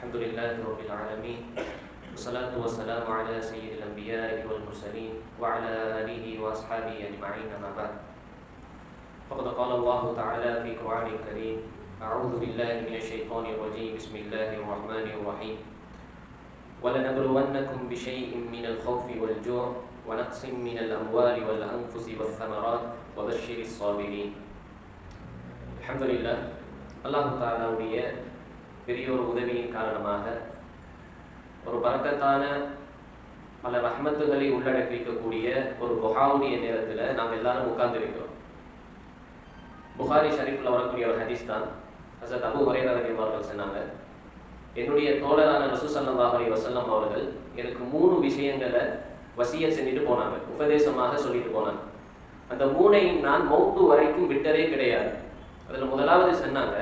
الحمد لله رب العالمين والصلاة والسلام على سيد الأنبياء والمرسلين وعلى آله وأصحابه أجمعين أما بعد. فقد قال الله تعالى في القرآن الكريم أعوذ بالله من الشيطان الرجيم بسم الله الرحمن الرحيم. ولنبلونكم بشيء من الخوف والجوع ونقص من الأموال والأنفس والثمرات وبشر الصابرين. الحمد لله الله تعالى ولياء பெரிய ஒரு உதவியின் காரணமாக ஒரு பறக்கத்தான பல ரஹ்மத்துகளை உள்ளடக்கிக்கக்கூடிய ஒரு புகாவுடைய நேரத்தில் நாம் எல்லாரும் உட்கார்ந்துருக்கிறோம். புகாரி ஷரீஃபில் வரக்கூடிய ஒரு ஹதீஸ் தான். ஹசரத் அபு ஹுரைரதி அவர்கள் சொன்னாங்க என்னுடைய தோழரான ரசூ சல்லாஹ் அலி வசல்லம் அவர்கள் எனக்கு மூணு விஷயங்களை வசிய செஞ்சுட்டு போனாங்க உபதேசமாக சொல்லிட்டு போனாங்க. அந்த மூணையும் நான் மௌத்து வரைக்கும் விட்டதே கிடையாது. அதில் முதலாவது சொன்னாங்க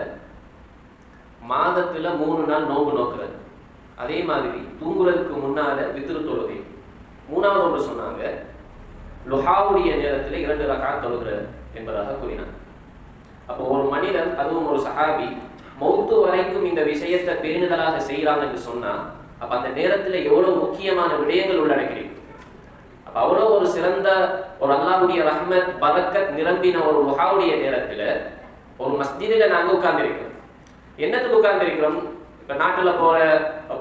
மாதத்தில் மூணு நாள் நோம்பு நோக்கிறது. அதே மாதிரி தூங்குறதுக்கு முன்னால் வித்திரு தொழுகை. மூணாவது ஒன்று சொன்னாங்க லுஹாவுடைய நேரத்தில் இரண்டு ரகா தொழுகிறது என்பதாக கூறினார். அப்போ ஒரு மனிதன் அதுவும் ஒரு சஹாபி மௌத்து வரைக்கும் இந்த விஷயத்தை பேணுதலாக செய்கிறாங்க என்று சொன்னால் அப்போ அந்த நேரத்தில் எவ்வளோ முக்கியமான விடயங்கள் உள்ளடக்கிறீங்க அப்போ அவ்வளோ ஒரு சிறந்த ஒரு அல்லாவுடைய ரஹ்மத் பரக்கத் நிரம்பின ஒரு லுஹாவுடைய நேரத்தில் ஒரு மஸ்ஜிதில் நாங்கள் உட்கார்ந்துருக்கிறோம் என்னத்துக்கு உட்கார்ந்துருக்கிறோம்? இப்போ நாட்டில் போகிற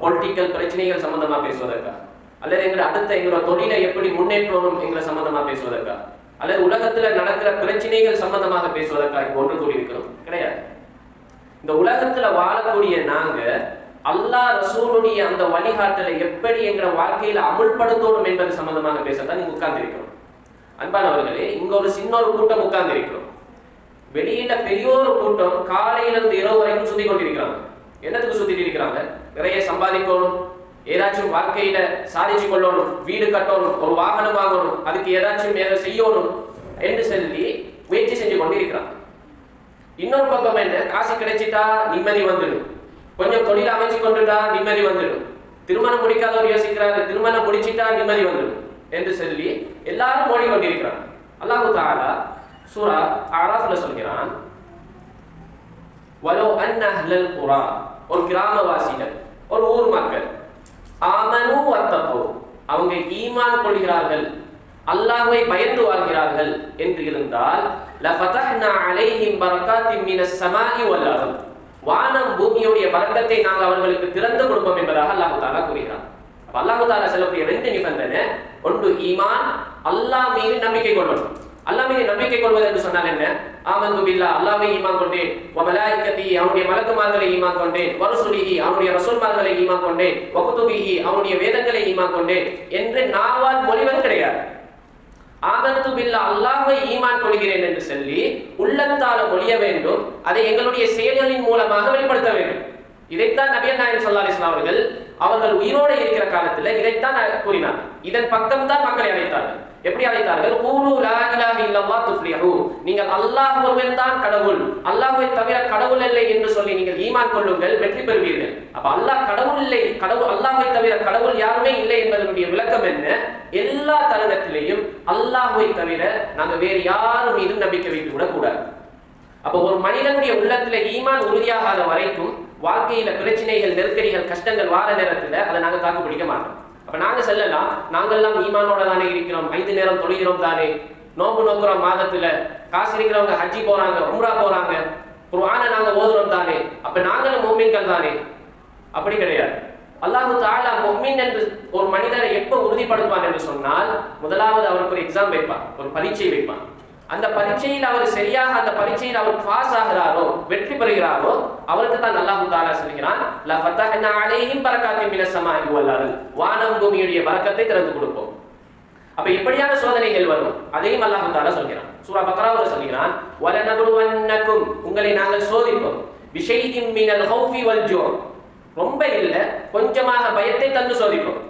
பொலிட்டிக்கல் பிரச்சனைகள் சம்மந்தமாக பேசுவதற்கா? அல்லது எங்களை அடுத்த எங்களோட தொழிலை எப்படி முன்னேற்றணும் எங்களை சம்மந்தமாக பேசுவதற்கா? அல்லது உலகத்தில் நடக்கிற பிரச்சனைகள் சம்பந்தமாக பேசுவதற்கா இங்கே ஒன்று கூடியிருக்கிறோம். கிடையாது. இந்த உலகத்தில் வாழக்கூடிய நாங்கள் அல்லாஹ் ரசூலுடைய அந்த வழிகாட்டலை எப்படி எங்களை வாழ்க்கையில் அமுல்படுத்தணும் என்பது சம்பந்தமாக பேசத்தான் நீங்க உட்கார்ந்திருக்கிறோம். அன்பானவர்களே இங்க ஒரு சின்ன ஒரு கூட்டம் உட்கார்ந்திருக்கிறோம். வெளியில பெரியோர் கூட்டம் காலையில இருந்து இரவு வரைக்கும் சுத்தி கொண்டிருக்கிறாங்க. என்னத்துக்கு சுத்திட்டு இருக்கிறாங்க? நிறைய சம்பாதிக்கணும் ஏதாச்சும் வாழ்க்கையில சாதிச்சு கொள்ளணும் வீடு கட்டணும் ஒரு வாகனம் வாங்கணும் அதுக்கு ஏதாச்சும் வேலை செய்யணும் என்று சொல்லி முயற்சி செஞ்சு கொண்டிருக்கிறாங்க. இன்னொரு பக்கம் என்ன? காசு கிடைச்சிட்டா நிம்மதி வந்துடும். கொஞ்சம் தொழில் அமைச்சு கொண்டுட்டா நிம்மதி வந்துடும். திருமணம் முடிக்காதவர் யோசிக்கிறாரு திருமணம் முடிச்சிட்டா நிம்மதி வந்துடும் என்று சொல்லி எல்லாரும் ஓடிக்கொண்டிருக்கிறாங்க. அல்லாஹு தாலா சூரா ஆராஃபில் சொல்கிறான் வலோ அன் அஹ்லல் குரா ஒரு கிராமவாசிகள் ஒரு ஊர் மக்கள் ஆமனு வத்தப்போ அவங்க ஈமான் கொள்கிறார்கள் அல்லாஹ்வை பயந்து வாழ்கிறார்கள் என்று இருந்தால் லஃபதஹ்னா அலைஹிம் பரக்காத்தின் மின ஸமாஇ வல் அர்த் வானம் பூமியுடைய பரக்கத்தை நாங்கள் அவர்களுக்கு திறந்து கொடுப்போம் என்பதாக அல்லாஹு தாலா கூறுகிறார் அப்ப அல்லாஹு தாலா சொல்லக்கூடிய ரெண்டு நிபந்தனை ஒன்று ஈமான் அல்லாஹ் மீது நம்பிக்கை கொள்ளணும் அல்லாஹ் மீது நம்பிக்கை கொள்வது என்று சொன்னால் என்ன? ஆமந்து பில்லா அல்லாஹ்வை ஈமான் கொண்டேன். வமலாயிக்கத்தி அவனுடைய மலக்குமார்களை ஈமான் கொண்டேன். வருசுலிஹி அவனுடைய ரசூல்மார்களை ஈமான் கொண்டேன். வகுத்துபிஹி அவனுடைய வேதங்களை ஈமான் கொண்டேன். என்று நாவால் மொழிவது கிடையாது. ஆமந்து பில்லா அல்லாஹ்வை ஈமான் கொள்கிறேன் என்று சொல்லி உள்ளத்தால மொழிய வேண்டும். அதை எங்களுடைய செயல்களின் மூலமாக வெளிப்படுத்த வேண்டும். இதைத்தான் நபியல் நாயன் சல்லா அலிஸ்லாம் அவர்கள் அவர்கள் உயிரோடு இருக்கிற காலத்தில் இதைத்தான் கூறினார் இதன் பக்கம் தான் மக்களை அழைத்தார்கள். எப்படி அழைத்தார்கள்? கூலு லா இல்லல்லா துஃப்லிஹு நீங்கள் அல்லாஹ் ஒருவன் தான் கடவுள். அல்லாஹ்வை தவிர கடவுள் இல்லை என்று சொல்லி நீங்கள் ஈமான் கொள்ளுங்கள் வெற்றி பெறுவீர்கள். அப்ப அல்லாஹ் கடவுள் இல்லை கடவுள் அல்லாஹ்வை தவிர கடவுள் யாருமே இல்லை என்பதனுடைய விளக்கம் என்ன? எல்லா தருணத்திலேயும் அல்லாஹ்வை தவிர நாங்க வேறு யாரும் மீதும் நம்பிக்கை வைத்து விடக்கூடாது அப்ப ஒரு மனிதனுடைய உள்ளத்துல ஈமான் உறுதியாகாத வரைக்கும் வாழ்க்கையில பிரச்சனைகள் நெருக்கடிகள் கஷ்டங்கள் வார நேரத்துல அதை நாங்க தாக்கு பிடிக்க மாட்டோம். அப்ப நாங்க செல்லலாம் நாங்கெல்லாம் ஈமானோட தானே இருக்கிறோம் ஐந்து நேரம் தொழுகிறோம் தானே. நோம்பு நோக்கிற மாதத்துல. காசு இருக்கிறவங்க ஹஜ்ஜி போறாங்க உம்ரா போறாங்க. குர்ஆனை நாங்க ஓதுறோம் தானே. அப்ப நாங்களும் மோமின்கள் தானே. அப்படி கிடையாது. அல்லாஹு தாலா மொம்மின் என்று ஒரு மனிதரை எப்ப உறுதிப்படுத்துவார் என்று சொன்னால் முதலாவது அவருக்கு ஒரு எக்ஸாம் வைப்பான் ஒரு பரீட்சை வைப்பான். அந்த பரீட்சையில் அவர் சரியாக அந்த பரீட்சையில் அவர் பாஸ் ஆகிறாரோ வெற்றி பெறுகிறாரோ அவருக்கு தான் அல்லாஹு தாலா சொல்கிறான் ல ஃபத்தஹ்னா அலைஹிம் பரக்காத்தின் மினஸ் ஸமாஇ வானம் பூமியுடைய பறக்கத்தை திறந்து கொடுப்போம். அப்ப எப்படியான சோதனைகள் வரும்? அதையும் அல்லாஹு தாலா சொல்கிறான். சூரா பக்ராவுல சொல்கிறான் வலனபுலுவன்னக்கும் உங்களை நாங்கள் சோதிப்போம். விஷயத்தின் மினல் ஹௌஃபி வல் ரொம்ப இல்லை கொஞ்சமாக பயத்தை தந்து சோதிப்போம்.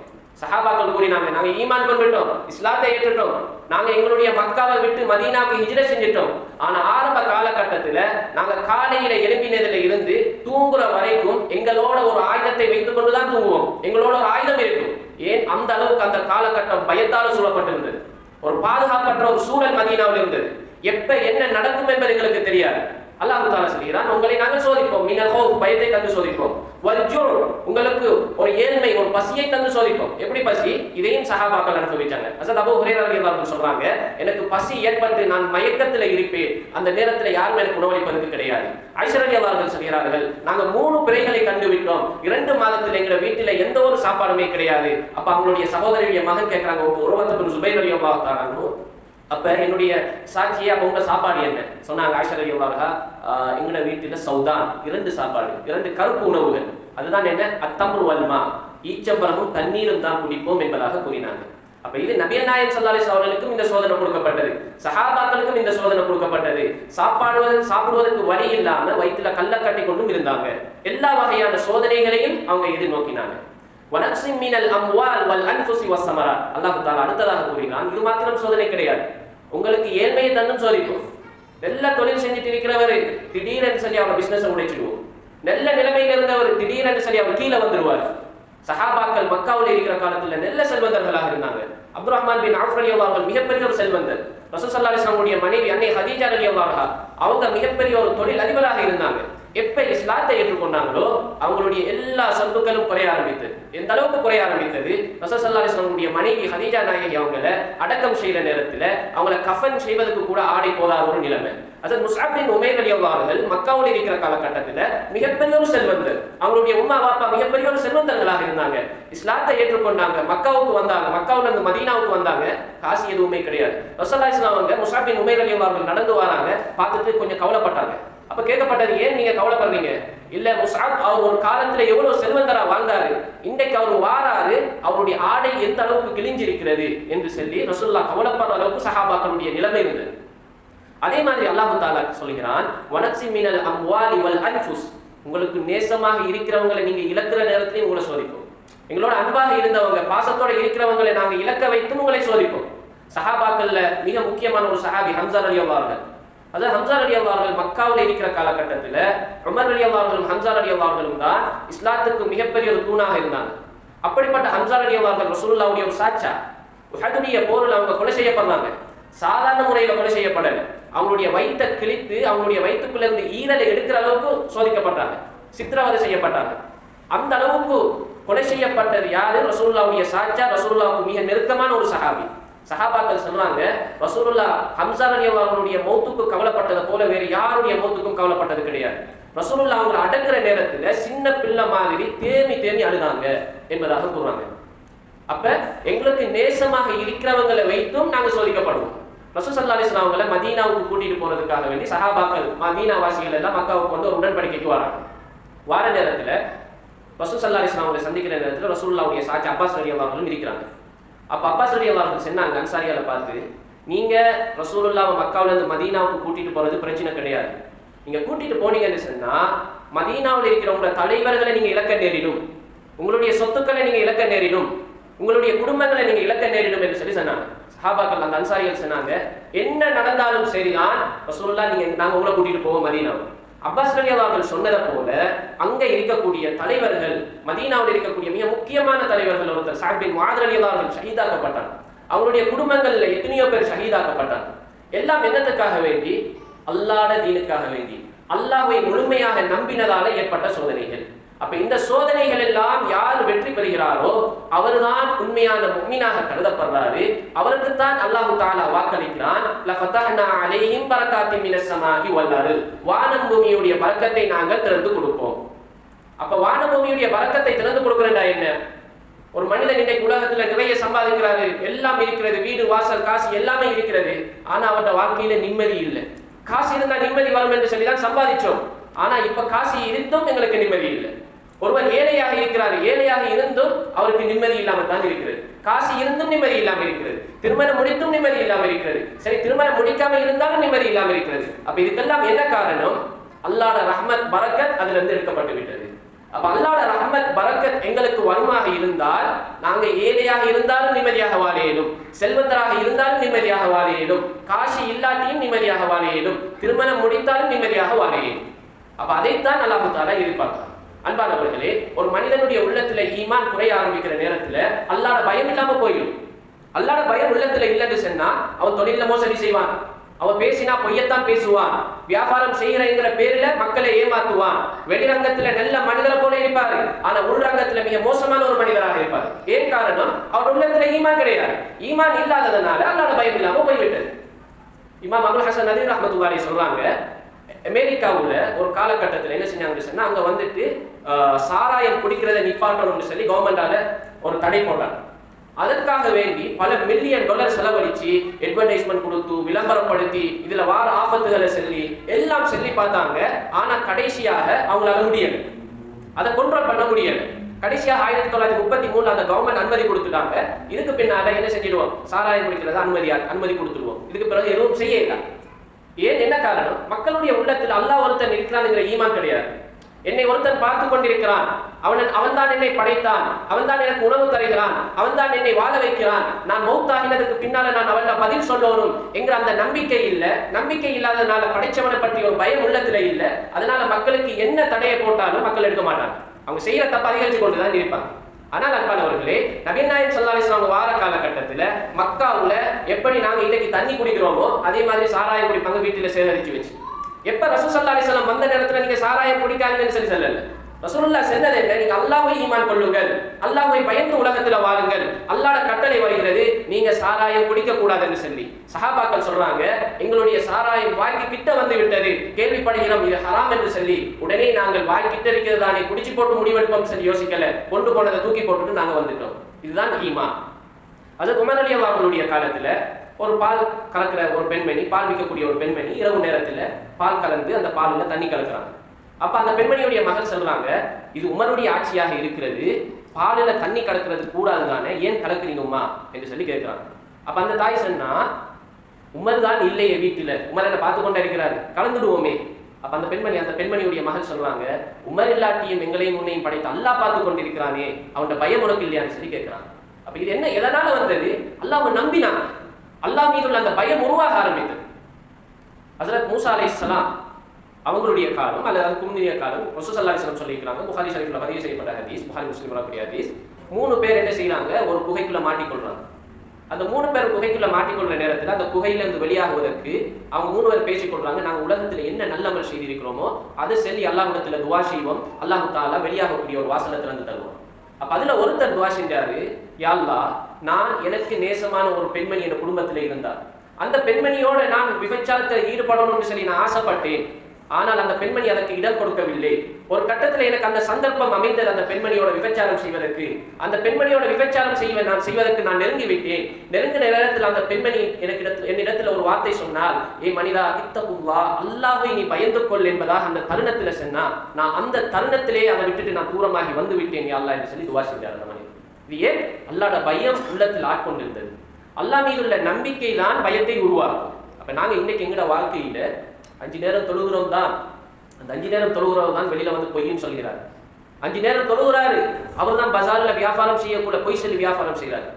சஹாபாக்கள் கூறினாங்க நாங்க ஈமான் கொண்டுட்டோம் இஸ்லாத்தை ஏற்றுட்டோம். நாங்க எங்களுடைய மக்காவை விட்டு மதீனாவுக்கு ஹிஜ்ர செஞ்சிட்டோம். ஆனா ஆரம்ப காலகட்டத்துல நாங்க காலையில எழுப்பினதுல இருந்து தூங்குற வரை எங்களோட ஒரு ஆயுதத்தை வைத்துக் கொண்டுதான் தூங்குவோம். எங்களோட ஒரு ஆயுதம் இருக்கும் ஏன்? அந்த அளவுக்கு அந்த காலகட்டம் பயத்தால் சூழப்பட்டிருந்தது. ஒரு பாதுகாப்பற்ற ஒரு சூழல் மதீனாவில் இருந்தது. எப்ப என்ன நடக்கும் என்பது எங்களுக்கு தெரியாது. அல்லாஹ் தாலா சொல்கிறான் உங்களை நாங்கள் சோதிப்போம். நீங்கள் ஹோ பயத்தை தந்து சோதிப்போம். வஜ்ஜூர் உங்களுக்கு ஒரு ஏழ்மை ஒரு பசியை தந்து சோதிப்போம். எப்படி பசி? இதையும் சஹாபாக்கள் அனுபவிச்சாங்க. அசத் அபு ஹுரேரா சொல்றாங்க எனக்கு பசி ஏற்பட்டு நான் மயக்கத்தில் இருப்பேன். அந்த நேரத்தில் யாரும் எனக்கு உணவளிப்பதற்கு கிடையாது. ஐஸ்வர்யா அவர்கள் சொல்கிறார்கள் நாங்கள் மூணு பிறைகளை கண்டுவிட்டோம். இரண்டு மாதத்தில் எங்க வீட்டில் எந்த ஒரு சாப்பாடுமே கிடையாது. அப்போ அவங்களுடைய சகோதரியுடைய மகன் ஒரு வந்தபுரு சுபை அலி அல்லாஹ் அப்போ என்னுடைய சாட்சியே அப்போ உங்க சாப்பாடு என்ன? சொன்னாங்க ஆயிஷர் எவ்வளவு எங்களோட வீட்டில சௌதான் இரண்டு சாப்பாடு இரண்டு கருப்பு உணவுகள். அதுதான் என்ன? அத்தம்பு வல்மா ஈச்சம்பரமும் தண்ணீரும் தான் குடிப்போம் என்பதாக கூறினாங்க. அப்ப இது நபியல் நாயன் சல்லாலிஸ் அவர்களுக்கும் இந்த சோதனை கொடுக்கப்பட்டது. சஹாபாக்களுக்கும் இந்த சோதனை கொடுக்கப்பட்டது. சாப்பாடுவதற்கு சாப்பிடுவதற்கு வழி இல்லாம வயிற்றுல கல்ல கட்டி கொண்டும் இருந்தாங்க. எல்லா வகையான சோதனைகளையும் அவங்க எதிர்நோக்கினாங்க. வனக்சிம் மீனல் அம்வால் வல் அன்புசி வசமரா அல்லாஹ் தாலா அடுத்ததாக கூறுகிறான் இது மாத்திரம் சோதனை கிடையாது. உங்களுக்கு ஏழ்மையை தன்னும் சோதிக்கும் நல்ல தொழில் செஞ்சுட்டு இருக்கிறவர் திடீரென்று சொல்லி அவர் பிசினஸ் உடைச்சிடுவோம். நல்ல நிலைமையில இருந்தவர் திடீரென்று சொல்லி அவர் கீழே வந்துடுவார் சஹாபாக்கள் மக்காவில் இருக்கிற காலத்துல நல்ல செல்வந்தர்களாக இருந்தாங்க. அப்துல் ரஹ்மான் பின் ஆஃப் அலி அவர்கள் மிகப்பெரிய ஒரு செல்வந்தர். ரசூசல்லா அலிஸ்லாமுடைய மனைவி அன்னை ஹதீஜா அலி அவங்க மிகப்பெரிய ஒரு தொழில் அதிபராக இருந்தாங்க. எப்ப இஸ்லாத்தை ஏற்றுக்கொண்டாங்களோ அவங்களுடைய எல்லா சொத்துக்களும் குறைய ஆரம்பித்தது. எந்த அளவுக்கு குறைய ஆரம்பித்தது? ரசூசல்லா அலிஸ்லாமுடைய மனைவி ஹதீஜா நாயகி அவங்கள அடக்கம் செய்யற நேரத்துல அவங்கள கஃபன் செய்வதற்கு கூட ஆடை போதாத ஒரு நிலைமை. அதாவது முசாபின் உமேர் அலி அவர்கள் மக்காவில் இருக்கிற காலகட்டத்தில் மிகப்பெரிய ஒரு செல்வந்தர். அவங்களுடைய உமா பாப்பா மிகப்பெரிய ஒரு செல்வந்தர்களாக இருந்தாங்க. இஸ்லாத்தை ஏற்றுக்கொண்டாங்க. மக்காவுக்கு வந்தாங்க. மக்காவுல இருந்து மதீனாவுக்கு வந்தாங்க. காசு எதுவுமே கிடையாது. ரசல்லா இஸ்லாம் அவங்க முசாபின் உமேர் அலி அவர்கள் நடந்து வராங்க. பார்த்துட்டு கொஞ்சம் கவலைப்பட்டாங்க. அப்ப கேட்கப்பட்டது ஏன் நீங்க கவலைப்படுறீங்க? இல்ல முசாப் அவர் ஒரு காலத்துல எவ்வளவு செல்வந்தரா வாழ்ந்தாரு? இன்றைக்கு அவர் வாராரு அவருடைய ஆடை எந்த அளவுக்கு கிழிஞ்சிருக்கிறது என்று சொல்லி ரசுல்லா கவலைப்படுற அளவுக்கு சஹாபாக்களுடைய நிலைமை இருந்தது. அதே மாதிரி அல்லாஹு தாலா சொல்கிறான் வனக்சி மினல் அம்வாலி வல் அன்புஸ் உங்களுக்கு நேசமாக இருக்கிறவங்களை நீங்க இழக்கிற நேரத்திலையும் உங்களை சோதிப்போம். எங்களோட அன்பாக இருந்தவங்க பாசத்தோட இருக்கிறவங்களை நாங்க இழக்க வைத்தும் உங்களை சோதிப்போம். சஹாபாக்கள்ல மிக முக்கியமான ஒரு சஹாபி ஹம்சார் அலி அவர்கள் அதாவது ஹம்சார் அலி அவர்கள் மக்காவில் இருக்கிற காலகட்டத்தில் ரொமர் அலி அவர்களும் ஹம்சார் அலி அவர்களும் தான் இஸ்லாத்துக்கு மிகப்பெரிய ஒரு தூணாக இருந்தாங்க. அப்படிப்பட்ட ஹம்சார் அலி அவர்கள் ரசூல்லாவுடைய ஒரு சாட்சா உஹதுடைய போரில் அவங்க கொலை செய்யப்படுறாங்க. சாதாரண முறையில் கொலை செய்யப்படலை. அவங்களுடைய வயிற்றை கிழித்து அவங்களுடைய வயிற்றுக்குள்ள இருந்து ஈரலை எடுக்கிற அளவுக்கு சோதிக்கப்பட்டாங்க. சித்திரவதை செய்யப்பட்டாங்க. அந்த அளவுக்கு கொலை செய்யப்பட்டது யாரு? ரசூல்லாவுடைய சாட்சா ரசூல்லாவுக்கு மிக நெருக்கமான ஒரு சகாபி சஹாபாக்கள் சொன்னாங்க ரசூலுல்லா ஹம்சா அலி அவர்களுடைய மௌத்துக்கு கவலைப்பட்டதை போல வேறு யாருடைய மௌத்துக்கும் கவலைப்பட்டது கிடையாது. ரசூலுல்லா அவங்களை அடங்குற நேரத்துல சின்ன பிள்ளை மாதிரி தேமி தேமி அழுதாங்க என்பதாக கூறுவாங்க அப்ப எங்களுக்கு நேசமாக இருக்கிறவங்களை வைத்தும் நாங்க சோதிக்கப்படுவோம். ரசூசல்லா அலிஸ்லாம் அவங்கள மதீனாவுக்கு கூட்டிட்டு போறதுக்காக வேண்டி சஹாபாக்கள் மதீனா வாசிகள் எல்லாம் மக்காவுக்கு வந்து ஒரு உடன்படிக்கைக்கு வராங்க. வார நேரத்துல ரசூசல்லா அலிஸ்லாம் அவங்களை சந்திக்கிற நேரத்துல ரசூல்லாவுடைய சாட்சி அப்பாஸ் அலி அவர்களும் இருக்கிறாங்க. அப்போ அப்பா அலி எல்லாரும் சொன்னாங்க அன்சாரியால பார்த்து நீங்கள் ரசூலுல்லாவை மக்காவுல இருந்து மதீனாவுக்கு கூட்டிகிட்டு போகிறது பிரச்சனை கிடையாது. நீங்கள் கூட்டிகிட்டு போனீங்கன்னு சொன்னால் மதீனாவில் இருக்கிற உங்களோட தலைவர்களை நீங்கள் இழக்க நேரிடும். உங்களுடைய சொத்துக்களை நீங்கள் இழக்க நேரிடும். உங்களுடைய குடும்பங்களை நீங்கள் இழக்க நேரிடும் என்று சொல்லி சொன்னாங்க. சஹாபாக்கள் அந்த அன்சாரிகள் சொன்னாங்க என்ன நடந்தாலும் சரிதான் ரசூலுல்லா நீங்கள் நாங்கள் உங்களை கூட்டிகிட்டு போவோம் மதீனாவுக்கு. அப்பாஸ் அலி அவர்கள் சொன்னதை போல அங்க இருக்கக்கூடிய தலைவர்கள் மதீனாவில் இருக்கக்கூடிய மிக முக்கியமான தலைவர்கள் ஒருத்தர் சாஹிபின் மாதிரி அலி அவர்கள் அவருடைய குடும்பங்கள்ல எத்தனையோ பேர் ஷஹீதாக்கப்பட்டாங்க எல்லாம் என்னத்துக்காக வேண்டி? அல்லாட தீனுக்காக வேண்டி. அல்லாஹை முழுமையாக நம்பினதால ஏற்பட்ட சோதனைகள். அப்ப இந்த சோதனைகள் எல்லாம் யார் வெற்றி பெறுகிறாரோ அவர்தான் உண்மையான முக்மீனாக கருதப்படுறாரு. அவருக்கு தான் அல்லாஹு தாலா வாக்களிக்கிறான். லஃபதஹ்னா பரக்காத்தி மினஸ் ஸமாஇ வானம் பூமியுடைய பரக்கத்தை நாங்கள் திறந்து கொடுப்போம். அப்ப வான பூமியுடைய பரக்கத்தை திறந்து கொடுக்கிறேன்டா என்ன? ஒரு மனிதன் இன்னைக்கு உலகத்துல நிறைய சம்பாதிக்கிறாரு. எல்லாம் இருக்கிறது. வீடு வாசல் காசு எல்லாமே இருக்கிறது. ஆனா அவர்கிட்ட வாழ்க்கையில நிம்மதி இல்லை. காசு இருந்தா நிம்மதி வரும் என்று சொல்லி தான் சம்பாதிச்சோம். ஆனா இப்ப காசு இருந்தும் எங்களுக்கு நிம்மதி இல்லை. ஒருவர் ஏழையாக இருக்கிறார் ஏழையாக இருந்தும் அவருக்கு நிம்மதி இல்லாமல் தான் இருக்கிறது. காசு இருந்தும் நிம்மதி இல்லாமல் இருக்கிறது. திருமணம் முடித்தும் நிம்மதி இல்லாமல் இருக்கிறது. சரி திருமணம் முடிக்காம இருந்தாலும் நிம்மதி இல்லாமல் இருக்கிறது. அப்ப இதுக்கெல்லாம் என்ன காரணம்? அல்லாட ரஹ்மத் பரக்கத் அதுல இருந்து எடுக்கப்பட்டு விட்டது. அப்ப அல்லாட ரஹ்மத் பரக்கத் எங்களுக்கு வருமாக இருந்தால் நாங்க ஏழையாக இருந்தாலும் நிம்மதியாக வாழ இயலும் செல்வந்தராக இருந்தாலும் நிம்மதியாக வாழ இயலும் காசு இல்லாட்டியும் நிம்மதியாக வாழ இயலும் திருமணம் முடித்தாலும் நிம்மதியாக வாழ இயலும் அப்ப அதைத்தான் அல்லாஹு தாலா எதிர்பார்த்தார் அன்பானவர்களே ஒரு மனிதனுடைய உள்ளத்துல ஈமான் குறைய ஆரம்பிக்கிற நேரத்துல அல்லாட பயம் இல்லாம போயிடும். அல்லாட பயம் உள்ளத்துல இல்லைன்னு சொன்னா அவன் தொழில மோசடி செய்வான். அவன் பேசினா பொய்யத்தான் பேசுவான். வியாபாரம் செய்யறங்கிற பேர்ல மக்களை ஏமாத்துவான். வெளிரங்கத்துல நல்ல மனிதரை போல இருப்பாரு. ஆனா உள்ரங்கத்துல மிக மோசமான ஒரு மனிதராக இருப்பார். ஏன் காரணம்? அவர் உள்ளத்துல ஈமான் கிடையாது. ஈமான் இல்லாததுனால அல்லாட பயம் இல்லாம போய்விட்டது. இமாம் அபுல் ஹசன் நதீர் ரஹமத்துல்லாரி சொல்றாங்க அமெரிக்காவில் ஒரு காலகட்டத்தில் என்ன செஞ்சாங்கன்னு சொன்னால் அங்கே வந்துட்டு சாராயம் குடிக்கிறத நிப்பாட்டணும்னு சொல்லி கவர்மெண்டால் ஒரு தடை போட்டாங்க. அதற்காக வேண்டி பல மில்லியன் டாலர் செலவழித்து அட்வர்டைஸ்மெண்ட் கொடுத்து விளம்பரப்படுத்தி இதில் வார ஆபத்துகளை சொல்லி எல்லாம் சொல்லி பார்த்தாங்க. ஆனால் கடைசியாக அவங்களால முடியலை. அதை கண்ட்ரோல் பண்ண முடியலை. கடைசியாக ஆயிரத்தி தொள்ளாயிரத்தி முப்பத்தி மூணு அந்த கவர்மெண்ட் அனுமதி கொடுத்துட்டாங்க. இதுக்கு பின்னால் என்ன செஞ்சிடுவோம்? சாராயம் குடிக்கிறத அனுமதி அனுமதி கொடுத்துடுவோம். இதுக்கு பிறகு எதுவும் செய்ய இல்லை ஏன் என்ன காரணம்? மக்களுடைய உள்ளத்தில் அல்லாஹ் ஒருத்தன் இருக்கிறான்ங்கிற ஈமான் கிடையாது. என்னை ஒருத்தன் பார்த்து கொண்டிருக்கிறான். அவன் அவன்தான் என்னை படைத்தான். அவன்தான் எனக்கு உணவு தருகிறான். அவன்தான் என்னை வாழ வைக்கிறான். நான் மௌத்தாகினதுக்கு பின்னால நான் அவன்ல பதில் சொல்லணும் என்கிற அந்த நம்பிக்கை இல்லை. நம்பிக்கை இல்லாததுனால படைச்சவனை பற்றி ஒரு பயம் உள்ளத்துல இல்லை. அதனால மக்களுக்கு என்ன தடையை போட்டாலும் மக்கள் எடுக்க மாட்டாங்க. அவங்க செய்யற தப்ப அதிகரிச்சு கொண்டுதான் இருப்பாங்க. ஆனால் அன்பானவர்களே நவீன் நாயக் வார காலகட்டத்தில் மக்காவில் எப்படி நாங்கள் இன்னைக்கு தண்ணி குடிக்கிறோமோ அதே மாதிரி சாராயம் குடிப்பாங்க வீட்டில் சேகரிச்சு வச்சு. எப்போ ரசூ சல்லா அலிஸ்லாம் வந்த நேரத்தில் நீங்கள் சாராயம் குடிக்காதீங்கன்னு சொல்லி சொல்லலை. ரசூலுல்லா சொன்னது என்ன நீங்க அல்லாஹ்வை ஈமான் கொள்ளுங்கள். அல்லாஹ்வை பயந்து உலகத்துல வாழுங்கள். அல்லாட கட்டளை வருகிறது. நீங்க சாராயம் குடிக்க கூடாதுன்னு சொல்லி. சஹாபாக்கள் சொல்றாங்க எங்களுடைய சாராயம் வாய்க்கு கிட்ட வந்து விட்டது. கேள்விப்படுகிறோம் இது ஹராம் என்று சொல்லி. உடனே நாங்கள் வாய் கிட்ட இருக்கிறது தானே. குடிச்சு போட்டு முடிவெடுப்போம் சொல்லி யோசிக்கல. கொண்டு போனதை தூக்கி போட்டுட்டு நாங்க வந்துட்டோம். இதுதான் ஈமா அது உமர் அலி அவர்களுடைய காலத்துல ஒரு பால் கலக்கிற ஒரு பெண்மணி பால் விற்கக்கூடிய ஒரு பெண்மணி இரவு நேரத்துல பால் கலந்து அந்த பாலில் தண்ணி கலக்குறாங்க. அப்ப அந்த பெண்மணியுடைய மகள் சொல்றாங்க இது உமருடைய ஆட்சியாக இருக்கிறது. பாலில தண்ணி கலக்கிறது கூடாது தானே ஏன் கலக்குறீங்க உமா என்று சொல்லி கேட்கிறாங்க. அப்ப அந்த தாய் சொன்னா உமர் தான் இல்லையே வீட்டுல. உமர் என்ன பார்த்து கொண்டே இருக்கிறாரு. கலந்துடுவோமே. அப்ப அந்த பெண்மணி அந்த பெண்மணியுடைய மகள் சொல்றாங்க உமர் இல்லாட்டியும் எங்களையும் உன்னையும் படைத்து அல்லாஹ் பார்த்து கொண்டிருக்கிறானே. அவன்கிட்ட பயம் உனக்கு இல்லையான்னு சொல்லி கேட்கிறான் அப்ப இது என்ன எதனால வந்தது? அல்லாஹ் நம்பினாங்க அல்லாஹ் மீது உள்ள அந்த பயம் உருவாக ஆரம்பித்தது. ஹசரத் மூசா அலைஹிஸ்ஸலாம் அவங்களுடைய காலம் அல்லது அதுக்கு முந்தைய காலம் ரசூல் அல்லாஹ் அலிஸ்லாம் சொல்லியிருக்கிறாங்க. புகாரி ஷரீஃப்ல பதிவு செய்யப்பட்ட ஹதீஸ் புகாரி முஸ்லீம் வரக்கூடிய ஹதீஸ். மூணு பேர் என்ன செய்யறாங்க ஒரு குகைக்குள்ள மாட்டிக்கொள்றாங்க. அந்த மூணு பேர் குகைக்குள்ள மாட்டிக்கொள்ற நேரத்தில் அந்த குகையிலிருந்து வெளியாகுவதற்கு அவங்க மூணு பேர் பேசிக்கொள்றாங்க நாங்கள் உலகத்தில் என்ன நல்லமல் செய்திருக்கிறோமோ அதை செல்லி அல்லாஹ்விடத்துல துவா செய்வோம். அல்லாஹு தாலா வெளியாகக்கூடிய ஒரு வாசலத்தில் இருந்து தருவோம். அப்போ அதில் ஒருத்தர் துவா செஞ்சாரு யாழ்லா நான் எனக்கு நேசமான ஒரு பெண்மணி என் குடும்பத்தில் இருந்தார் அந்த பெண்மணியோட நான் விபச்சாரத்தை ஈடுபடணும்னு சொல்லி நான் ஆசைப்பட்டேன். ஆனால் அந்த பெண்மணி அதற்கு இடம் கொடுக்கவில்லை. ஒரு கட்டத்தில் எனக்கு அந்த சந்தர்ப்பம் அமைந்தது அந்த பெண்மணியோட விபச்சாரம் செய்வதற்கு. அந்த பெண்மணியோட விபச்சாரம் செய்வ நான் செய்வதற்கு நான் நெருங்கி விட்டேன் நெருங்கின நேரத்தில் அந்த பெண்மணி எனக்கு என்னிடத்தில் ஒரு வார்த்தை சொன்னால் ஏ மனிதா இத்தகுவா அல்லாவை நீ பயந்து கொள் என்பதாக அந்த தருணத்துல சொன்னா நான் அந்த தருணத்திலே அதை விட்டுட்டு நான் தூரமாகி வந்து விட்டேன் யா என்று சொல்லி துவா செஞ்சார் அந்த மனிதன் இது ஏன்? அல்லாட பயம் உள்ளத்தில் ஆட்கொண்டிருந்தது. அல்லா மீது உள்ள நம்பிக்கை தான் பயத்தை உருவாக்கும். அப்ப நாங்க இன்னைக்கு எங்களோட வாழ்க்கையில அஞ்சு நேரம் தொழுகிறோம் தான். அந்த அஞ்சு நேரம் தொழுகிறவர் தான் வெளியில வந்து பொய்ன்னு சொல்கிறார். அஞ்சு நேரம் தொழுகிறாரு அவர் தான் பஜாரில் வியாபாரம் செய்யக்கூட பொய் சொல்லி வியாபாரம் செய்கிறார்.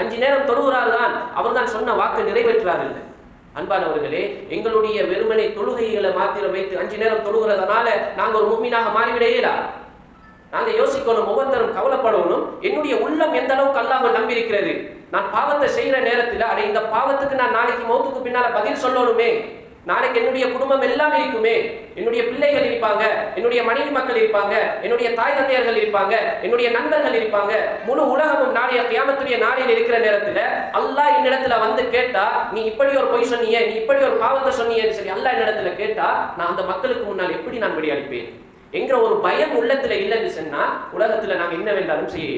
அஞ்சு நேரம் தொழுகிறாரு தான் அவர் தான் சொன்ன வாக்கு நிறைவேற்றாரு இல்லை அன்பானவர்களே எங்களுடைய வெறுமனை தொழுகைகளை மாத்திரம் வைத்து அஞ்சு நேரம் தொழுகிறதுனால நாங்கள் ஒரு மும்மினாக மாறிவிடையிலா நாங்கள் யோசிக்கணும் ஒவ்வொருத்தரும் கவலைப்படணும் என்னுடைய உள்ளம் எந்த அளவுக்கு அல்லாமல் நம்பி இருக்கிறது நான் பாவத்தை செய்கிற நேரத்தில் அட இந்த பாவத்துக்கு நான் நாளைக்கு மௌத்துக்கு பின்னால் பதில் சொல்லணுமே. நாளைக்கு என்னுடைய குடும்பம் எல்லாம் இருக்குமே என்னுடைய பிள்ளைகள் இருப்பாங்க என்னுடைய மனைவி மக்கள் இருப்பாங்க என்னுடைய தாய் தந்தையர்கள் இருப்பாங்க என்னுடைய நண்பர்கள் இருப்பாங்க முழு உலகமும் நாளைய கியாமத்துடைய நாளையில் இருக்கிற நேரத்துல அல்லாஹ் என்னிடத்துல வந்து கேட்டா நீ இப்படி ஒரு பொய் சொன்னியே நீ இப்படி ஒரு பாவத்தை சொன்னியேன்னு சொல்லி அல்லாஹ் என்னிடத்துல கேட்டா நான் அந்த மக்களுக்கு முன்னால் எப்படி நான் விடையளிப்பேன்? என்கிற ஒரு பயம் உள்ளத்துல இல்லைன்னு சொன்னா உலகத்துல நாங்க என்ன வேண்டாலும் செய்ய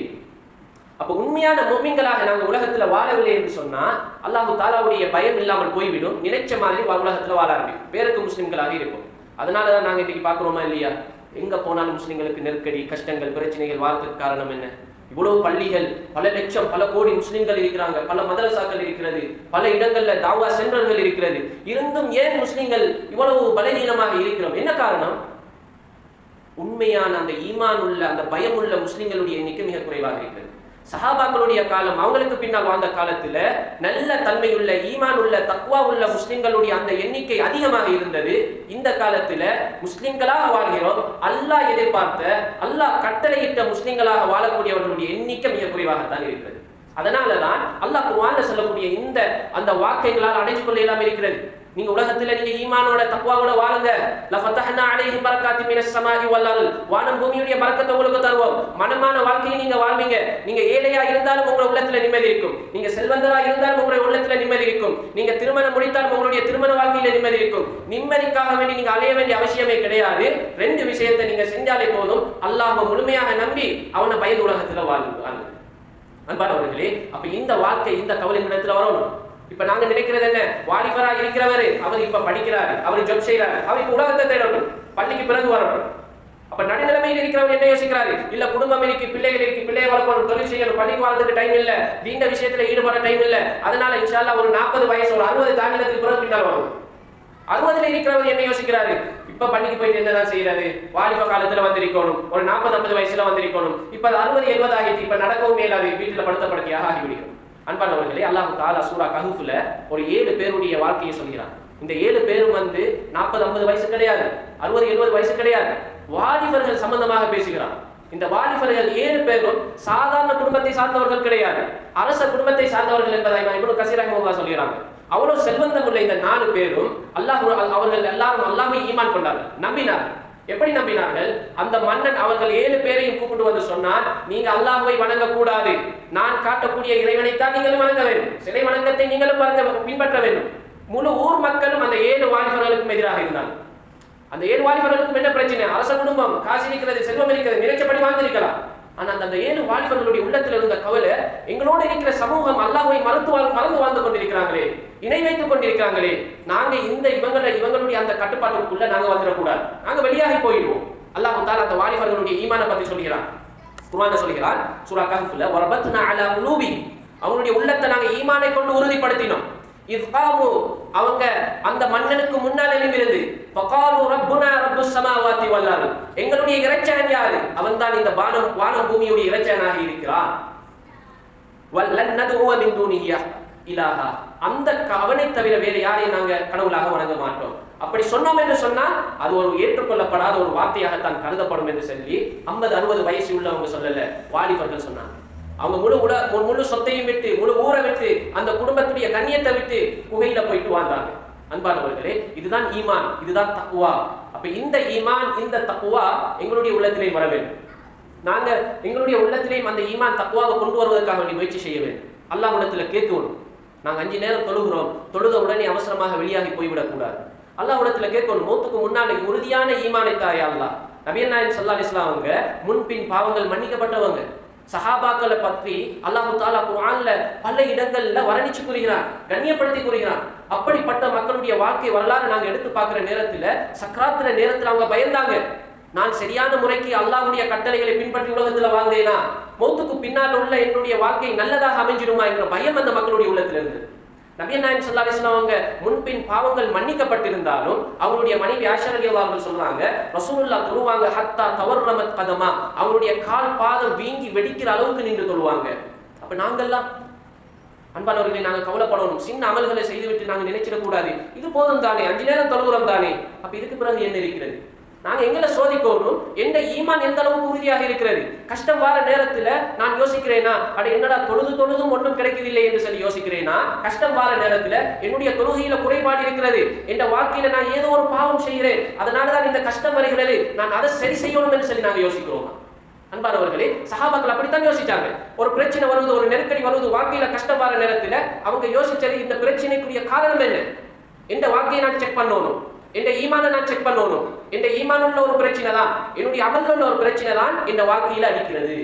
அப்போ உண்மையான முமின்களாக நாங்கள் உலகத்தில் வாழவில்லை என்று சொன்னால் அல்லாஹு தாலாவுடைய பயம் இல்லாமல் போய்விடும். நினைச்ச மாதிரி வா- வாழ ஆரம்பிக்கும். பேருக்கு முஸ்லிம்களாக இருப்போம். அதனாலதான் நாங்கள் இன்றைக்கி பார்க்குறோமா இல்லையா? எங்கே போனாலும் முஸ்லீம்களுக்கு நெருக்கடி கஷ்டங்கள் பிரச்சனைகள் வாழ்றதுக்கு காரணம் என்ன? இவ்வளவு பள்ளிகள் பல லட்சம் பல கோடி முஸ்லிம்கள் இருக்கிறாங்க. பல மதரசாக்கள் இருக்கிறது. பல இடங்கள்ல தாவா சென்டர்கள் இருக்கிறது. இருந்தும் ஏன் முஸ்லிம்கள் இவ்வளவு பலவீனமாக இருக்கிறோம்? என்ன காரணம்? உண்மையான அந்த ஈமான் உள்ள அந்த பயம் உள்ள முஸ்லிம்களுடைய எண்ணிக்கை மிக குறைவாக இருக்கிறது. சஹாபாக்களுடைய காலம் அவங்களுக்கு பின்னால் வாழ்ந்த காலத்துல நல்ல தன்மையுள்ள ஈமான் உள்ள தக்குவா உள்ள முஸ்லிம்களுடைய அந்த எண்ணிக்கை அதிகமாக இருந்தது. இந்த காலத்துல முஸ்லிம்களாக வாழ்கிறோம். அல்லாஹ் எதிர்பார்த்த அல்லாஹ் கட்டளையிட்ட முஸ்லிம்களாக வாழக்கூடியவர்களுடைய எண்ணிக்கை மிக குறைவாகத்தான் இருக்கிறது. அதனாலதான் அல்லாஹ் குர்ஆன்ல சொல்லக்கூடிய இந்த அந்த வாக்கைகளால் அடைஞ்சு கொள்ள இல்லாமல் இருக்கிறது. நீங்க உலகத்துல நீங்க ஈமானோட கூட வாழுங்க. லஃபத்தஹ்னா அலைஹி பரக்காத்தி மினஸ் ஸமாஇ வல் அர்ல் வானம் பூமியுடைய பரக்கத்தை உங்களுக்கு தருவோம். மனமான வாழ்க்கையை நீங்க வாழ்வீங்க. நீங்க ஏழையா இருந்தாலும் உங்க உள்ளத்துல நிம்மதி இருக்கும். நீங்க செல்வந்தரா இருந்தாலும் உங்களுடைய உள்ளத்துல நிம்மதி இருக்கும். நீங்க திருமணம் முடித்தாலும் உங்களுடைய திருமண வாழ்க்கையில நிம்மதி இருக்கும். நிம்மதிக்காக வேண்டி நீங்க அலைய வேண்டிய அவசியமே கிடையாது. ரெண்டு விஷயத்தை நீங்க செஞ்சாலே போதும். அல்லாஹ் முழுமையாக நம்பி அவனை பயந்து உலகத்துல வாழ்வாங்க அன்பானவர்களே அப்ப இந்த வாழ்க்கை இந்த கவலை இடத்துல வரணும். இப்ப நாங்க நினைக்கிறது என்ன? வாலிபரா இருக்கிறவரு அவர் இப்ப படிக்கிறாரு அவர் ஜப் செய்யறாரு அவர் இப்ப உலகத்தை தேடணும் பள்ளிக்கு பிறகு வரணும் அப்ப நடுநிலைமையில் இருக்கிறவர் என்ன யோசிக்கிறாரு? இல்ல குடும்பம் இருக்கு பிள்ளைகள் இருக்கு பிள்ளையை வளர்க்கணும் தொழில் செய்யணும் பள்ளிக்கு வரதுக்கு டைம் இல்ல தீண்ட விஷயத்துல ஈடுபட டைம் இல்ல. அதனால இன்ஷால்லா ஒரு நாற்பது வயசு ஒரு அறுபது தாண்டினத்துக்கு பிறகு பின்னால் வரும். அறுபதுல இருக்கிறவர் என்ன யோசிக்கிறாரு? இப்ப பள்ளிக்கு போயிட்டு என்னதான் செய்யறாரு? வாலிப காலத்துல வந்திருக்கணும் ஒரு நாற்பது ஐம்பது வயசுல வந்திருக்கணும். இப்ப அது அறுபது எழுபது ஆகிட்டு இப்ப நடக்கவும் மேலாது வீட்டுல படுத்த படுக்கையாக ஆகிவிடுகிறோம் அன்பானவர்களே அல்லாஹ் தாலா சூரா கஹுஃபுல ஒரு ஏழு பேருடைய வாழ்க்கையை சொல்கிறான். இந்த ஏழு பேரும் வந்து நாற்பது ஐம்பது வயசு கிடையாது அறுபது எழுபது வயசு கிடையாது. வாலிபர்கள் சம்பந்தமாக பேசுகிறான். இந்த வாலிபர்கள் ஏழு பேரும் சாதாரண குடும்பத்தை சார்ந்தவர்கள் கிடையாது. அரச குடும்பத்தை சார்ந்தவர்கள் என்பதை இவனு கசீரகமாக சொல்கிறாங்க. அவ்வளவு செல்வந்தம் உள்ள இந்த நாலு பேரும் அல்லாஹ் அவர்கள் எல்லாரும் அல்லாமே ஈமான் கொண்டார்கள் நம்பினார்கள். எப்படி நம்பினார்கள்? அந்த மன்னன் அவர்கள் ஏழு பேரையும் கூப்பிட்டு வந்து சொன்னார் நீங்க அல்லாஹுவை வணங்க கூடாது நான் காட்டக்கூடிய இறைவனைத்தான் நீங்களும் வணங்க வேண்டும். சிலை வணக்கத்தை நீங்களும் வணங்க பின்பற்ற வேண்டும். முழு ஊர் மக்களும் அந்த ஏழு வாலிபர்களுக்கும் எதிராக இருந்தாங்க அந்த ஏழு வாலிபர்களுக்கும் என்ன பிரச்சனை? அரச குடும்பம் காசு இருக்கிறது செல்வம் இருக்கிறது நினைச்சபடி வாழ்ந்திருக்கலாம். ஆனா அந்த ஏழு வாலிபர்களுடைய உள்ளத்துல இருந்த கவலை எங்களோடு இருக்கிற சமூகம் அல்லாவை மறந்து வாழ் மறந்து வாழ்ந்து கொண்டிருக்கிறாங்களே இணை வைத்துக் கொண்டிருக்கிறாங்களே நாங்க இந்த இவங்கள இவங்களுடைய அந்த கட்டுப்பாட்டுக்குள்ள நாங்க வந்துடக்கூடாது. நாங்க வெளியாகி போயிடுவோம். அல்லாஹ் தால அந்த வாலிபர்களுடைய ஈமான பத்தி சொல்கிறான் குர்ஆன்ல சொல்கிறான் சூரா கஹ்ஃப்ல வரபத்னா அலா குலூபி அவங்களுடைய உள்ளத்தை நாங்க ஈமானை கொண்டு உறுதிப்படுத்தினோம். இஃகாமு அவங்க அந்த மன்னனுக்கு முன்னால் எழுந்திருந்து பகாலு ரப்புனா ரப்பு சமாவாத்தி வல் எங்களுடைய இறைச்சகன் யாரு? தான் இந்த வானம் வானம் பூமியுடைய இறைச்சனாக இருக்கிறான் வல்லன் நதுவ அந்த அவனை தவிர வேறு யாரையும் நாங்க கடவுளாக வணங்க மாட்டோம். அப்படி சொன்னோம் என்று சொன்னால் அது ஒரு ஏற்றுக்கொள்ளப்படாத ஒரு வார்த்தையாகத்தான் கருதப்படும் என்று சொல்லி ஐம்பது அறுபது வயசு உள்ளவங்க சொல்லல வாலிபர்கள் சொன்னாங்க. அவங்க முழு உல முழு சொத்தையும் விட்டு முழு ஊரை விட்டு அந்த குடும்பத்துடைய கண்ணியத்தை விட்டு குகையில போயிட்டு வாழ்ந்தாங்க. அன்பானவர்களே இதுதான் ஈமான் இதுதான் தக்குவா அப்ப இந்த ஈமான் இந்த தக்குவா எங்களுடைய உள்ளத்திலே வர வேண்டும். நாங்க எங்களுடைய உள்ளத்திலேயும் அந்த ஈமான் தக்குவாவை கொண்டு வருவதற்காக வேண்டிய முயற்சி செய்ய வேண்டும். அல்லாஹ் இடத்துல கேட்கணும். நாங்க அஞ்சு நேரம் தொழுகிறோம் தொழுத உடனே அவசரமாக வெளியாகி போய்விடக்கூடாது. அல்லாஹ் இடத்துல கேட்கணும் மூத்துக்கு முன்னாடி உறுதியான ஈமானை தாயா அல்லாஹ். நபியல் நாயன் சல்லா அலிஸ்லாம் அவங்க முன்பின் பாவங்கள் மன்னிக்கப்பட்டவங்க. சஹாபாக்களை பற்றி அல்லாஹு தாலா குரான்ல பல இடங்கள்ல வர்ணிச்சு கூறுகிறான் கண்ணியப்படுத்தி கூறுகிறான். அப்படிப்பட்ட மக்களுடைய வாழ்க்கை வரலாறு நாங்க எடுத்து பார்க்குற நேரத்தில் சக்கராத்திர நேரத்தில் அவங்க பயந்தாங்க. நான் சரியான முறைக்கு அல்லாஹுடைய கட்டளைகளை பின்பற்றி உலகத்தில் வாழ்ந்தேனா? மௌத்துக்கு பின்னால் உள்ள என்னுடைய வாழ்க்கை நல்லதாக அமைஞ்சிடுமா என்ற பயம் அந்த மக்களுடைய உள்ளத்துல இருந்து நபிய நாயம் சொல்லா அலிஸ்லாம் அவங்க முன்பின் பாவங்கள் மன்னிக்கப்பட்டிருந்தாலும் அவங்களுடைய மனைவி ஆஷர் அலி அவர்கள் சொல்றாங்க ரசூலுல்லா தொழுவாங்க ஹத்தா தவறுரமத் பதமா அவங்களுடைய கால் பாதம் வீங்கி வெடிக்கிற அளவுக்கு நின்று தொழுவாங்க. அப்ப நாங்கெல்லாம் அன்பானவர்களை நாங்கள் கவலைப்படணும். சின்ன அமல்களை செய்துவிட்டு நாங்கள் நினைச்சிடக்கூடாது. இது போதும் தானே அஞ்சு நேரம் தொழுகிறோம் தானே. அப்ப இதுக்கு பிறகு என்ன இருக்கிறது? நாங்கள் எங்களை சோதிக்கணும். எந்த ஈமான் எந்த அளவுக்கு உறுதியாக இருக்கிறது? கஷ்டம் வர நேரத்தில் நான் யோசிக்கிறேனா? அட என்னடா தொழுது தொழுதும் ஒன்றும் கிடைக்கவில்லை என்று சொல்லி யோசிக்கிறேனா? கஷ்டம் வர நேரத்தில் என்னுடைய தொழுகையில குறைபாடு இருக்கிறது. என் வாழ்க்கையில நான் ஏதோ ஒரு பாவம் செய்கிறேன். அதனாலதான் இந்த கஷ்டம் வருகிறது. நான் அதை சரி செய்யணும் என்று சொல்லி நாங்கள் யோசிக்கிறோம்? அன்பானவர்களே சகாபாக்கள் அப்படித்தான் யோசிச்சாங்க. ஒரு பிரச்சனை வருவது ஒரு நெருக்கடி வருவது வாழ்க்கையில கஷ்டம் வர நேரத்தில் அவங்க யோசிச்சது இந்த பிரச்சனைக்குரிய காரணம் என்ன? எந்த வாழ்க்கையை நான் செக் பண்ணணும்? எந்த ஈமான நான் செக் பண்ணணும். எந்த ஈமான் உள்ள ஒரு பிரச்சனை தான். என்னுடைய அமல்ல உள்ள ஒரு பிரச்சனை தான் இந்த வாழ்க்கையில அடிக்கிறது.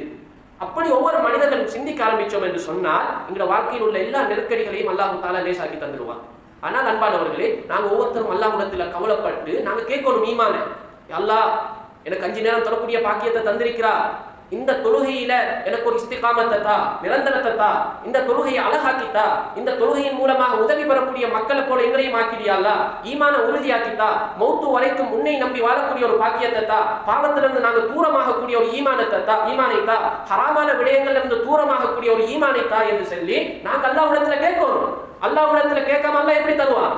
அப்படி ஒவ்வொரு மனிதர்களும் சிந்திக்க ஆரம்பித்தோம் என்று சொன்னால் எங்களோட வாழ்க்கையில் உள்ள எல்லா நெருக்கடிகளையும் அல்லாஹு தாலா லேசாக்கி தந்துடுவான் ஆனால் அன்பானவர்களே நாங்கள் ஒவ்வொருத்தரும் அல்லாஹுடத்தில் கவலைப்பட்டு நாங்கள் கேட்கணும் ஈமான. அல்லாஹ் எனக்கு அஞ்சு நேரம் தொடக்கூடிய பாக்கியத்தை தந்திருக்கிறா. இந்த தொழுகையில எனக்கு ஒரு இஸ்திகாமத்தை தா நிரந்தரத்தை தா இந்த தொழுகையை அழகாக்கித்தா இந்த தொழுகையின் மூலமாக உதவி பெறக்கூடிய மக்களை போல எங்களையும் ஆக்கிடியாலா ஈமான உறுதியாக்கித்தா மௌத்து வரைக்கும் உன்னை நம்பி வாழக்கூடிய ஒரு பாக்கியத்தை தா பாவத்திலிருந்து நாங்கள் தூரமாகக்கூடிய ஒரு ஈமானத்தை தா ஈமானை தா ஹராமான விடயங்கள்ல இருந்து தூரமாகக்கூடிய ஒரு ஈமானை தா என்று சொல்லி நாங்கள் அல்லாஹ்விடத்துல கேட்கணும். அல்லாஹ்விடத்துல கேட்காம அல்லாஹ் எப்படி தருவான்?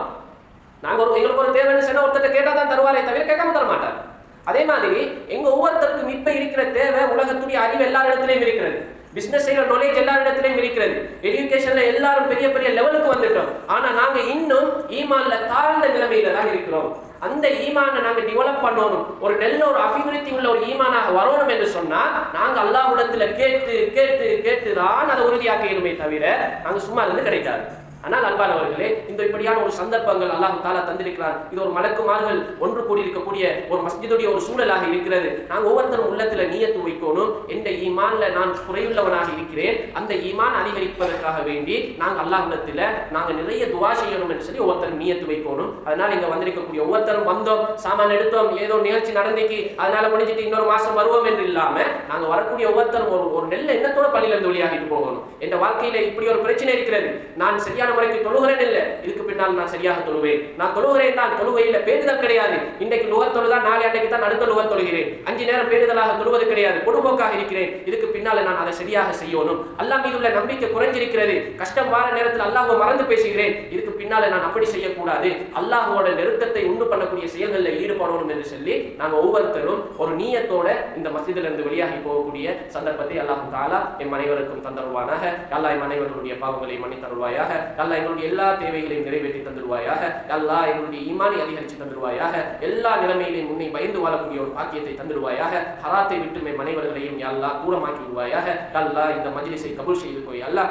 நாங்க ஒரு எங்களுக்கு ஒரு தேவைன்னு சொன்னா ஒருத்தர் கேட்டா தான் தருவாரே தவிர கேட்காம தர மாட்டார் அதே மாதிரி எங்க ஒவ்வொருத்தருக்கும் இப்ப இருக்கிற தேவை உலகத்துடைய அறிவு எல்லா இடத்துலயும் இருக்கிறது. பிசினஸ் செய்யற நாலேஜ் எல்லா இடத்துலயும் இருக்கிறது எஜுகேஷன்ல எல்லாரும் பெரிய பெரிய லெவலுக்கு வந்துட்டோம். ஆனா நாங்க இன்னும் ஈமான்ல தாழ்ந்த நிலைமையில தான் இருக்கிறோம். அந்த ஈமானை நாங்க டெவலப் பண்ணணும். ஒரு நல்ல ஒரு அபிவிருத்தி உள்ள ஒரு ஈமானாக வரணும் என்று சொன்னா நாங்க அல்லாஹ்விடத்துல கேட்டு கேட்டு கேட்டு தான் அதை உறுதியாக்கணுமே தவிர நாங்க சும்மா இருந்து கிடைக்காது. ஆனால் அன்பானவர்களே இந்த இப்படியான ஒரு சந்தர்ப்பங்கள் அல்லாஹ் தாலா தந்திருக்கிறார் இது ஒரு மலக்குமார்கள் ஒன்று கூடி இருக்கக்கூடிய ஒரு மஸ்ஜிதுடைய ஒரு சூழலாக இருக்கிறது. நாங்கள் ஒவ்வொருத்தரும் உள்ளத்துல நீயத்து வைக்கணும். எந்த ஈமான்ல நான் குறையுள்ளவனாக இருக்கிறேன் அந்த ஈமான் அதிகரிப்பதற்காக வேண்டி நாங்கள் அல்லாஹ்விடத்துல நாங்கள் நிறைய துவா செய்யணும் சொல்லி ஒவ்வொருத்தரும் நீயத்து வைக்கணும். அதனால இங்க வந்திருக்கக்கூடிய ஒவ்வொருத்தரும் வந்தோம் சாமான் எடுத்தோம் ஏதோ நிகழ்ச்சி நடந்துக்கு அதனால முடிஞ்சிட்டு இன்னொரு மாசம் வருவோம் என்று இல்லாம நாங்க வரக்கூடிய ஒவ்வொருத்தரும் ஒரு ஒரு நெல் எண்ணத்தோட பள்ளியில இருந்து வெளியாகிட்டு போகணும். என் வாழ்க்கையில இப்படி ஒரு பிரச்சனை இருக்கிறது. நான் சரியான முறைக்கு தொழுகிறேன் இல்லை. இதுக்கு பின்னால் நான் சரியாக தொழுவேன். நான் தொழுகிறேன் நான் தொழுகையில பேணுதல் கிடையாது. இன்றைக்கு நுகர் தொழுதா நாளை அன்றைக்கு தான் அடுத்த நுகர் தொழுகிறேன். அஞ்சு நேரம் பேருதலாக தொழுவது கிடையாது. பொடுபோக்காக இருக்கிறேன். இதுக்கு பின்னால நான் அதை சரியாக செய்யணும். அல்லாஹ் மீது உள்ள நம்பிக்கை குறைஞ்சிருக்கிறது. கஷ்டம் வார நேரத்தில் அல்லாஹ் மறந்து பேசுகிறேன். இதுக்கு பின்னால் நான் அப்படி செய்யக்கூடாது. அல்லாஹ்வோட நெருக்கத்தை உண்டு பண்ணக்கூடிய செயல்களில் ஈடுபடணும் என்று சொல்லி நாங்கள் ஒவ்வொருத்தரும் ஒரு நீயத்தோட இந்த மசிதிலிருந்து வெளியாகி போகக்கூடிய சந்தர்ப்பத்தை அல்லாஹ் தாலா என் அனைவருக்கும் தந்தருவானாக. அல்லாஹ் என் அனைவர்களுடைய பாவங்களை மன்னித்தருவாயாக அல்லா எங்களுடைய எல்லா தேவைகளையும் நிறைவேற்றி தந்துடுவாயாக அல்லா எங்களுடைய ஈமானை அதிகரித்து தந்துடுவாயாக எல்லா நிலைமையிலையும் முன்னே பயந்து வாழக்கூடிய ஒரு பாக்கியத்தை தந்துடுவாயாக ஹராத்தை விட்டு மே மனைவர்களையும் அல்லா தூரமாக்கி விடுவாயாக. அல்லா இந்த மஜிலிசை கபூல் செய்து போய் அல்லா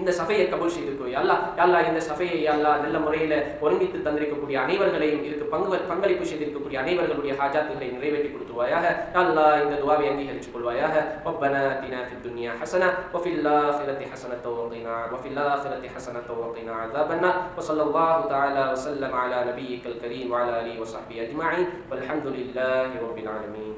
இந்த சபையை கபூல் செய்து போய் அல்லா அல்லா இந்த சபையை அல்லா நல்ல முறையில் ஒருமித்து தந்திருக்கக்கூடிய அனைவர்களையும் இதுக்கு பங்கு பங்களிப்பு செய்திருக்கக்கூடிய அனைவர்களுடைய ஹாஜாத்துகளை நிறைவேற்றி கொடுத்துருவாயாக அல்லா இந்த துவாவை அங்கீகரித்துக் கொள்வாயாக ربنا آتنا في الدنيا حسنة وفي الآخرة حسنة وقنا وفي الآخرة حسنة وقنا عذاب النار وصلى الله تعالى وسلم على نبيك الكريم وعلى آله وصحبه أجمعين والحمد لله رب العالمين